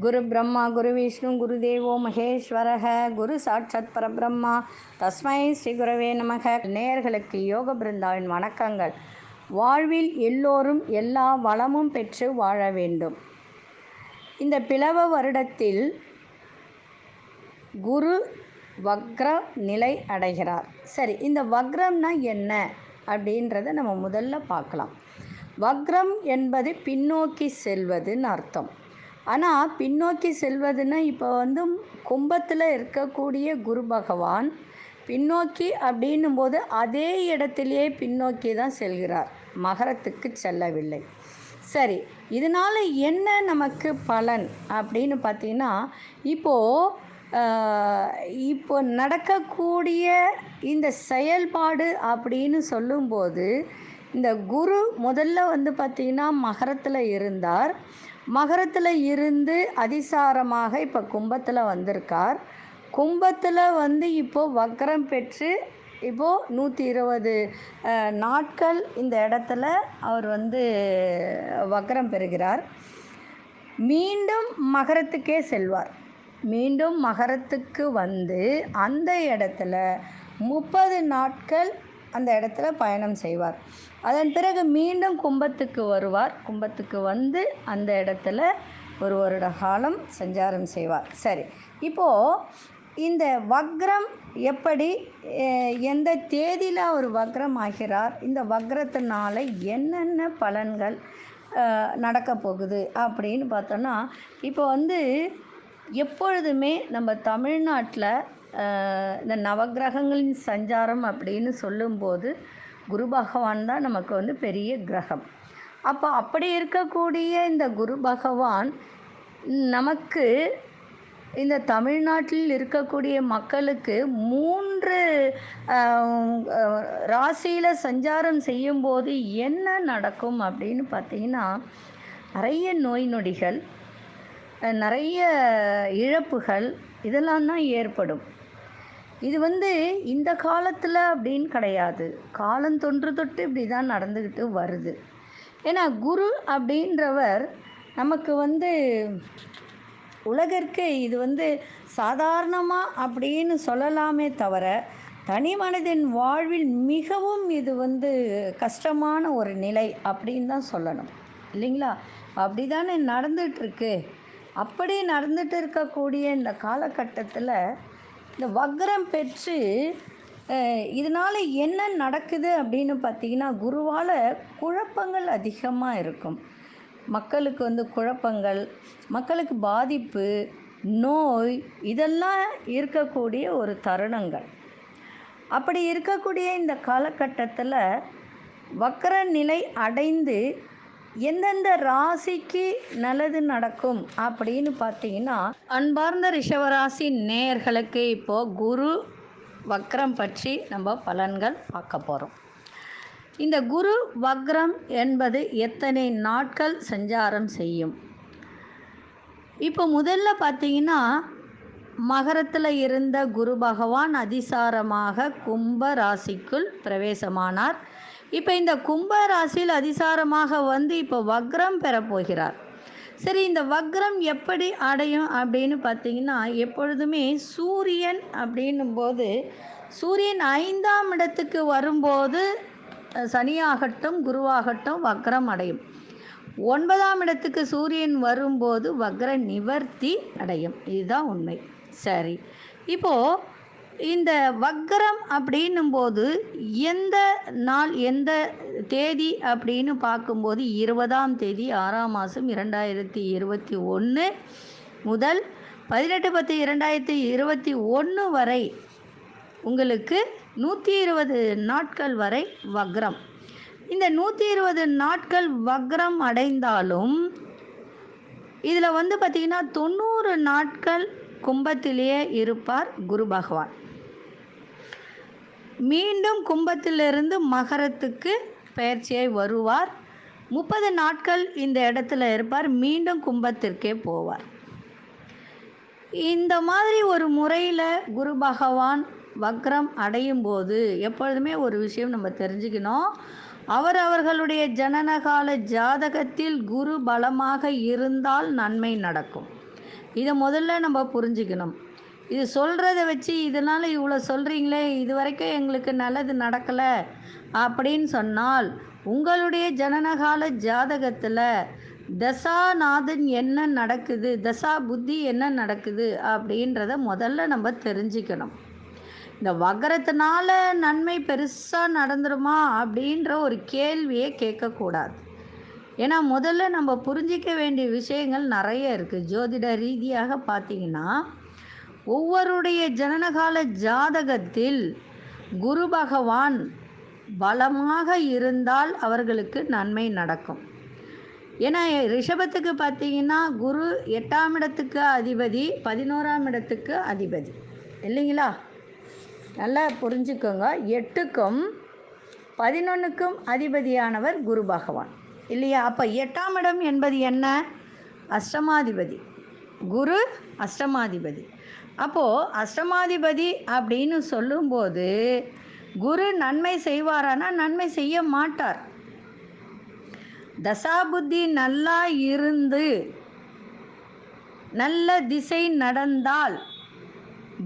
குரு பிரம்மா குரு விஷ்ணு குரு தேவோ மகேஸ்வரக குரு சாட்சத் பரபிரம்மா தஸ்மை ஸ்ரீ குரவே நமக. நேயர்களுக்கு யோக பிருந்தாவின் வணக்கங்கள். வாழ்வில் எல்லோரும் எல்லா வளமும் பெற்று வாழ வேண்டும். இந்த பிளவ வருடத்தில் குரு வக்ர நிலை அடைகிறார். சரி இந்த வக்ரம்னா என்ன? அப்படின்றத நம்ம முதல்ல பார்க்கலாம். வக்ரம் என்பது பின்னோக்கி செல்வதுன்னு அர்த்தம். ஆனால் பின்னோக்கி செல்வதுன்னா இப்போ வந்து கும்பத்தில் இருக்கக்கூடிய குரு பகவான் பின்னோக்கி அப்படின்னும் போது அதே இடத்திலேயே பின்னோக்கி தான் செல்கிறார். மகரத்துக்கு செல்லவில்லை. சரி இதனால் என்ன நமக்கு பலன் அப்படின்னு பார்த்தீங்கன்னா இப்போது இப்போ நடக்கக்கூடிய இந்த செயல்பாடு அப்படின்னு சொல்லும்போது இந்த குரு முதல்ல வந்து பார்த்திங்கன்னா மகரத்தில் இருந்தார். மகரத்தில் இருந்து அதிசாரமாக இப்போ கும்பத்தில் வந்திருக்கார். கும்பத்தில் வந்து இப்போது வக்கரம் பெற்று இப்போது நூற்றி இருபது நாட்கள் இந்த இடத்துல அவர் வந்து வக்கரம் பெறுகிறார். மீண்டும் மகரத்துக்கே செல்வார். மீண்டும் மகரத்துக்கு வந்து அந்த இடத்துல முப்பது நாட்கள் அந்த இடத்துல பயணம் செய்வார். அதன் பிறகு மீண்டும் கும்பத்துக்கு வருவார். கும்பத்துக்கு வந்து அந்த இடத்துல ஒரு வருட காலம் சஞ்சாரம் செய்வார். சரி இப்போது இந்த வக்ரம் எப்படி எந்த தேதியில் அவர் வக்ரம் ஆகிறார் இந்த வக்ரத்தினால என்னென்ன பலன்கள் நடக்க போகுது அப்படின்னு பார்த்தோன்னா இப்போ வந்து எப்பொழுதுமே நம்ம தமிழ்நாட்டில் இந்த நவக்கிரகங்களின் சஞ்சாரம் அப்படின்னு சொல்லும்போது குரு பகவான் தான் நமக்கு வந்து பெரிய கிரகம். அப்போ அப்படி இருக்கக்கூடிய இந்த குரு பகவான் நமக்கு இந்த தமிழ்நாட்டில் இருக்கக்கூடிய மக்களுக்கு மூன்று ராசியில் சஞ்சாரம் செய்யும்போது என்ன நடக்கும் அப்படின்னு பார்த்தீங்கன்னா நிறைய நோய் நொடிகள் நிறைய இழப்புகள் இதெல்லாம் தான் ஏற்படும். இது வந்து இந்த காலத்தில் அப்படின்னு கிடையாது. காலம் தொன்று தொட்டு இப்படி தான் நடந்துக்கிட்டு வருது. ஏன்னா குரு அப்படின்றவர் நமக்கு வந்து உலகிற்கு இது வந்து சாதாரணமாக அப்படின்னு சொல்லலாமே தவிர தனி மனிதன் வாழ்வில் மிகவும் இது வந்து கஷ்டமான ஒரு நிலை அப்படின்னு தான் சொல்லணும். இல்லைங்களா? அப்படி தானே நடந்துகிட்ருக்கு அப்படி நடந்துட்டு இருக்கக்கூடிய இந்த காலகட்டத்தில் இந்த வக்ரம் பெற்று இதனால் என்ன நடக்குது அப்படின்னு பார்த்தீங்கன்னா குருவால் குழப்பங்கள் அதிகமாக இருக்கும். மக்களுக்கு வந்து குழப்பங்கள் மக்களுக்கு பாதிப்பு நோய் இதெல்லாம் இருக்கக்கூடிய ஒரு தருணங்கள். அப்படி இருக்கக்கூடிய இந்த காலகட்டத்தில் வக்கர நிலை அடைந்து எந்தெந்த ராசிக்கு நல்லது நடக்கும் அப்படின்னு பார்த்தீங்கன்னா அன்பார்ந்த ரிஷவராசி நேயர்களுக்கு இப்போது குரு வக்ரம் பற்றி நம்ம பலன்கள் பார்க்க போகிறோம் இந்த குரு வக்ரம் என்பது எத்தனை நாட்கள் சஞ்சாரம் செய்யும்? இப்போ முதல்ல பார்த்தீங்கன்னா மகரத்தில் இருந்த குரு பகவான் அதிசாரமாக கும்ப ராசிக்குள் பிரவேசமானார். இப்போ இந்த கும்ப ராசியில் அதிசாரமாக வந்து இப்போ வக்ரம் பெறப்போகிறார் சரி இந்த வக்ரம் எப்படி அடையும் அப்படின்னு பார்த்தீங்கன்னா எப்பொழுதுமே சூரியன் அப்படின்னும் போது சூரியன் ஐந்தாம் இடத்துக்கு வரும்போது சனியாகட்டும் குருவாகட்டும் வக்ரம் அடையும். ஒன்பதாம் இடத்துக்கு சூரியன் வரும்போது வக்ர நிவர்த்தி அடையும். இதுதான் உண்மை. சரி இப்போது இந்த வக்கிரம் அப்படின்னும் போது எந்த நாள் எந்த தேதி அப்படின்னு பார்க்கும்போது இருபதாம் தேதி ஆறாம் மாதம் இரண்டாயிரத்தி இருபத்தி ஒன்று முதல் பதினெட்டு பத்து இரண்டாயிரத்தி இருபத்தி ஒன்று வரை உங்களுக்கு நூற்றி இருபது நாட்கள் வரை வக்ரம். இந்த நூற்றி இருபது நாட்கள் வக்ரம் அடைந்தாலும் இதில் வந்து பார்த்திங்கன்னா தொண்ணூறு நாட்கள் கும்பத்திலேயே இருப்பார் குரு பகவான். மீண்டும் கும்பத்திலிருந்து மகரத்துக்கு பயிற்சியை வருவார். முப்பது நாட்கள் இந்த இடத்துல இருப்பார். மீண்டும் கும்பத்திற்கே போவார். இந்த மாதிரி ஒரு முறையில் குரு பகவான் வக்ரம் அடையும் போது எப்பொழுதுமே ஒரு விஷயம் நம்ம தெரிஞ்சுக்கணும். அவர் அவர்களுடைய ஜனனகால ஜாதகத்தில் குரு பலமாக இருந்தால் நன்மை நடக்கும். இதை முதல்ல நம்ம புரிஞ்சுக்கணும். இது சொல்கிறத வச்சு இதனால் இவ்வளோ சொல்கிறீங்களே இது வரைக்கும் எங்களுக்கு நல்லது நடக்கலை அப்படின்னு சொன்னால் உங்களுடைய ஜனனகால ஜாதகத்தில் தசாநாதன் என்ன நடக்குது தசா புத்தி என்ன நடக்குது அப்படின்றத முதல்ல நம்ம தெரிஞ்சுக்கணும். இந்த வக்கரத்தினால நன்மை பெருசாக நடந்துருமா அப்படின்ற ஒரு கேள்வியை கேட்கக்கூடாது. ஏன்னா முதல்ல நம்ம புரிஞ்சிக்க வேண்டிய விஷயங்கள் நிறைய இருக்குது ஜோதிட ரீதியாக பார்த்தீங்கன்னா ஒவ்வொருடைய ஜனனகால ஜாதகத்தில் குரு பகவான் பலமாக இருந்தால் அவர்களுக்கு நன்மை நடக்கும். ஏன்னா ரிஷபத்துக்கு பார்த்தீங்கன்னா குரு எட்டாம் இடத்துக்கு அதிபதி பதினோராம் இடத்துக்கு அதிபதி. இல்லைங்களா? நல்லா புரிஞ்சுக்கோங்க. எட்டுக்கும் பதினொன்றுக்கும் அதிபதியானவர் குரு பகவான். இல்லையா? அப்போ எட்டாம் இடம் என்பது என்ன? அஷ்டமாதிபதி. குரு அஷ்டமாதிபதி. அப்போது அஷ்டமாதிபதி அப்படின்னு சொல்லும்போது குரு நன்மை செய்வாரானா? நன்மை செய்ய மாட்டார். தசாபுத்தி நல்லா இருந்து நல்ல திசை நடந்தால்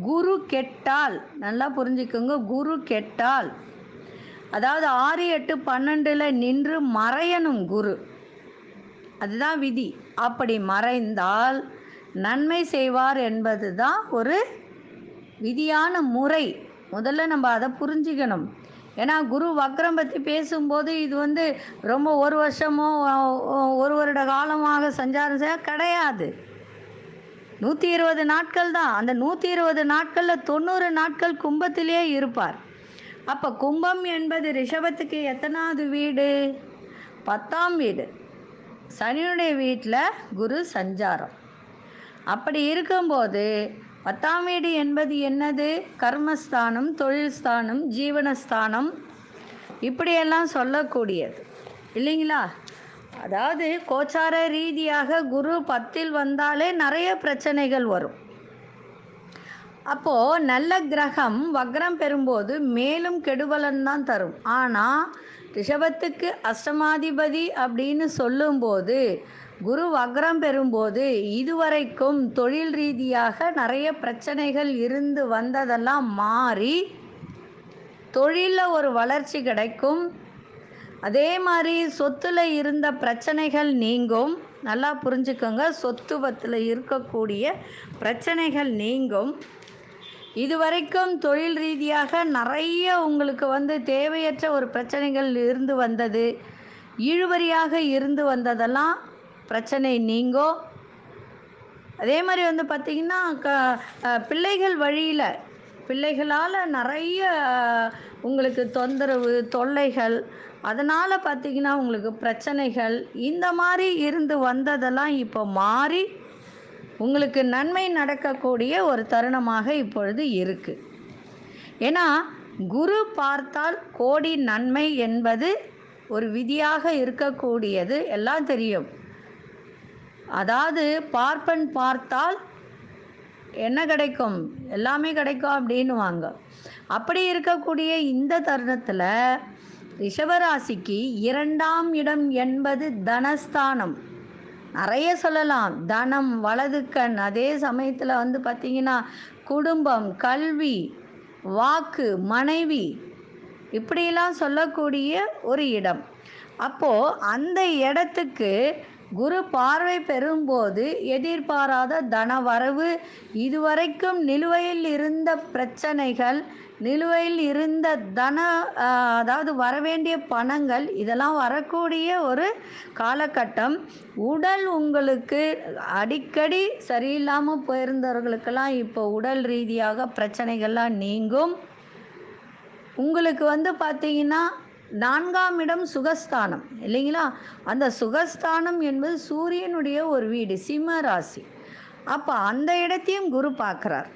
குரு கெட்டால் நல்லா புரிஞ்சுக்கோங்க குரு கெட்டால் அதாவது ஆறு எட்டு பன்னெண்டில் நின்று மறையணும் குரு. அதுதான் விதி. அப்படி மறைந்தால் நன்மை செய்வார் என்பது தான் ஒரு விதியான முறை. முதல்ல நம்ம அதை புரிஞ்சுக்கணும். ஏன்னா குரு வக்ரம் பற்றி பேசும்போது இது வந்து ரொம்ப ஒரு வருஷமோ ஒரு வருட காலமாக சஞ்சாரம் செய்ய கிடையாது. நூற்றி இருபது நாட்கள் தான். அந்த நூற்றி இருபது நாட்களில் தொண்ணூறு நாட்கள் கும்பத்திலேயே இருப்பார். அப்போ கும்பம் என்பது ரிஷபத்துக்கு எத்தனாவது வீடு? பத்தாம் வீடு. சனியுடைய வீட்டில் குரு சஞ்சாரம். அப்படி இருக்கும்போது பத்தாம் வீடு என்பது என்னது? கர்மஸ்தானம் தொழில் ஸ்தானம் ஜீவனஸ்தானம். இப்படியெல்லாம் சொல்லக்கூடியது. இல்லைங்களா? அதாவது கோச்சார ரீதியாக குரு பத்தில் வந்தாலே நிறைய பிரச்சனைகள் வரும். அப்போது நல்ல கிரகம் வக்ரம் பெறும்போது மேலும் கெடுபலன் தான் தரும். ஆனால் ரிஷபத்துக்கு அஷ்டமாதிபதி அப்படின்னு சொல்லும்போது குரு வக்ரம் பெறும்போது இதுவரைக்கும் தொழில் ரீதியாக நிறைய பிரச்சனைகள் இருந்து வந்ததெல்லாம் மாறி தொழிலில் ஒரு வளர்ச்சி கிடைக்கும். அதே மாதிரி சொத்தில் இருந்த பிரச்சனைகள் நீங்கும். நல்லா புரிஞ்சுக்கோங்க சொத்துவத்தில் இருக்கக்கூடிய பிரச்சனைகள் நீங்கும். இதுவரைக்கும் தொழில் ரீதியாக நிறைய உங்களுக்கு வந்து தேவையற்ற ஒரு பிரச்சனைகள் இருந்து வந்தது. இழுவரியாக இருந்து வந்ததெல்லாம் பிரச்சனை நீங்கோ. அதே மாதிரி வந்து பார்த்திங்கன்னா க பிள்ளைகள் வழியில் பிள்ளைகளால் நிறைய உங்களுக்கு தொந்தரவு தொல்லைகள் அதனால் பார்த்திங்கன்னா உங்களுக்கு பிரச்சனைகள் இந்த மாதிரி இருந்து வந்ததெல்லாம் இப்போ மாறி உங்களுக்கு நன்மை நடக்கக்கூடிய ஒரு தருணமாக இப்பொழுது இருக்குது ஏன்னா குரு பார்த்தால் கோடி நன்மை என்பது ஒரு விதியாக இருக்கக்கூடியது எல்லாம் தெரியும். அதாவது பார்ப்பன் பார்த்தால் என்ன கிடைக்கும்? எல்லாமே கிடைக்கும் அப்படின்னுவாங்க. அப்படி இருக்கக்கூடிய இந்த தருணத்தில் ரிஷபராசிக்கு இரண்டாம் இடம் என்பது தனஸ்தானம். நிறைய சொல்லலாம். தனம் வலது கண். அதே சமயத்தில் வந்து பார்த்திங்கன்னா குடும்பம் கல்வி வாக்கு மனைவி இப்படிலாம் சொல்லக்கூடிய ஒரு இடம். அப்போது அந்த இடத்துக்கு குரு பார்வை பெறும்போது எதிர்பாராத தனவரவு இதுவரைக்கும் நிலுவையில் இருந்த பிரச்சனைகள் நிலுவையில் இருந்த தன அதாவது வரவேண்டிய பணங்கள் இதெல்லாம் வரக்கூடிய ஒரு காலகட்டம். உடல் உங்களுக்கு அடிக்கடி சரியில்லாமல் போயிருந்தவர்களுக்கெல்லாம் இப்போ உடல் ரீதியாக பிரச்சனைகள்லாம் நீங்கும். உங்களுக்கு வந்து பார்த்தீங்கன்னா நான்காம் இடம் சுகஸ்தானம். இல்லைங்களா? அந்த சுகஸ்தானம் என்பது சூரியனுடைய ஒரு வீடு சிம்ம ராசி. அப்போ அந்த இடத்தையும் குரு பார்க்குறார்.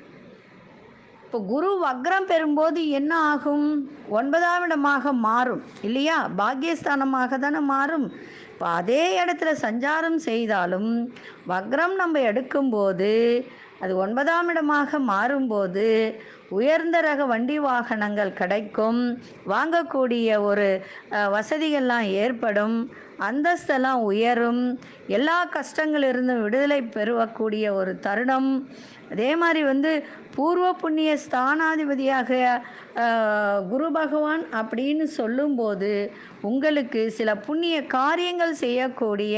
இப்போ குரு வக்ரம் பெறும்போது என்ன ஆகும்? ஒன்பதாம் இடமாக மாறும். இல்லையா? பாக்கியஸ்தானமாக தானே மாறும். இப்போ அதே இடத்துல சஞ்சாரம் செய்தாலும் வக்ரம் நம்ம எடுக்கும்போது அது ஒன்பதாம் இடமாக மாறும்போது உயர்ந்த ரக வண்டி வாகனங்கள் கிடைக்கும். வாங்கக்கூடிய ஒரு வசதிகள்லாம் ஏற்படும். அந்தஸ்தெல்லாம் உயரும். எல்லா கஷ்டங்களிலிருந்தும் விடுதலை பெறக்கூடிய ஒரு தருணம். அதே மாதிரி வந்து பூர்வ புண்ணிய ஸ்தானாதிபதியாக குரு பகவான் அப்படின்னு சொல்லும்போது உங்களுக்கு சில புண்ணிய காரியங்கள் செய்யக்கூடிய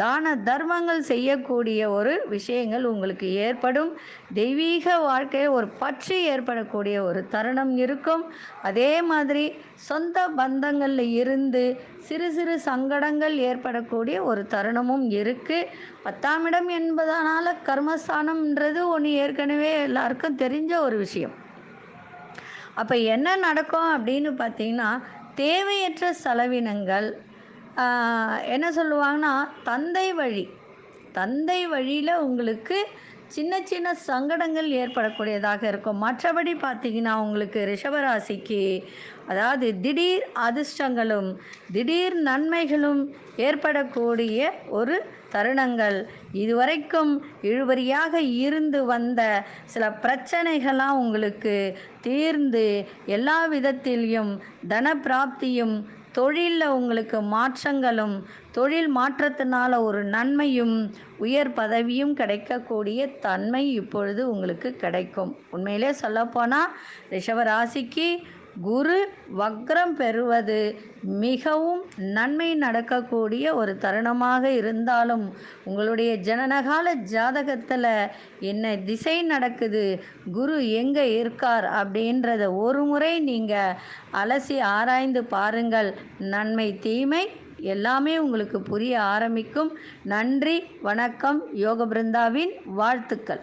தான தர்மங்கள் செய்யக்கூடிய ஒரு விஷயங்கள் உங்களுக்கு ஏற்படும். தெய்வீக வாழ்க்கையில் ஒரு பற்று ஏற்படக்கூடிய ஒரு தருணம் இருக்கும். அதே மாதிரி சொந்த பந்தங்களில் இருந்து சிறு சிறு சங்கடங்கள் ஏற்படக்கூடிய ஒரு தருணமும் இருக்குது பத்தாம் இடம் என்பதனால் கர்மஸ்தானம்ன்றது ஒன்று ஏற்கனவே எல்லாருக்கும் தெரிஞ்ச ஒரு விஷயம். அப்போ என்ன நடக்கும் அப்படின்னு பார்த்தீங்கன்னா தேவையற்ற செலவினங்கள் என்ன சொல்லுவாங்கன்னா தந்தை வழி. தந்தை வழியில் உங்களுக்கு சின்ன சின்ன சங்கடங்கள் ஏற்படக்கூடியதாக இருக்கும். மற்றபடி பார்த்தீங்கன்னா உங்களுக்கு ரிஷபராசிக்கு அதாவது திடீர் அதிர்ஷ்டங்களும் திடீர் நன்மைகளும் ஏற்படக்கூடிய ஒரு தருணங்கள். இதுவரைக்கும் இழுவரியாக இருந்து வந்த சில பிரச்சனைகளாக உங்களுக்கு தீர்ந்து எல்லா விதத்திலையும் தன பிராப்தியும் தொழிலில் உங்களுக்கு மாற்றங்களும் தொழில் மாற்றத்தினால ஒரு நன்மையும் உயர் பதவியும் கிடைக்கக்கூடிய தன்மை இப்பொழுது உங்களுக்கு கிடைக்கும். உண்மையிலே சொல்லப்போனால் ரிஷபராசிக்கு குரு வக்ரம் பெறுவது மிகவும் நன்மை நடக்கக்கூடிய ஒரு தருணமாக இருந்தாலும் உங்களுடைய ஜனனகால ஜாதகத்தில் என்ன திசை நடக்குது குரு எங்கே இருக்கார் அப்படின்றத ஒரு முறை நீங்கள் அலசி ஆராய்ந்து பாருங்கள். நன்மை தீமை எல்லாமே உங்களுக்கு புரிய ஆரம்பிக்கும். நன்றி வணக்கம். யோக பிருந்தாவின் வாழ்த்துக்கள்.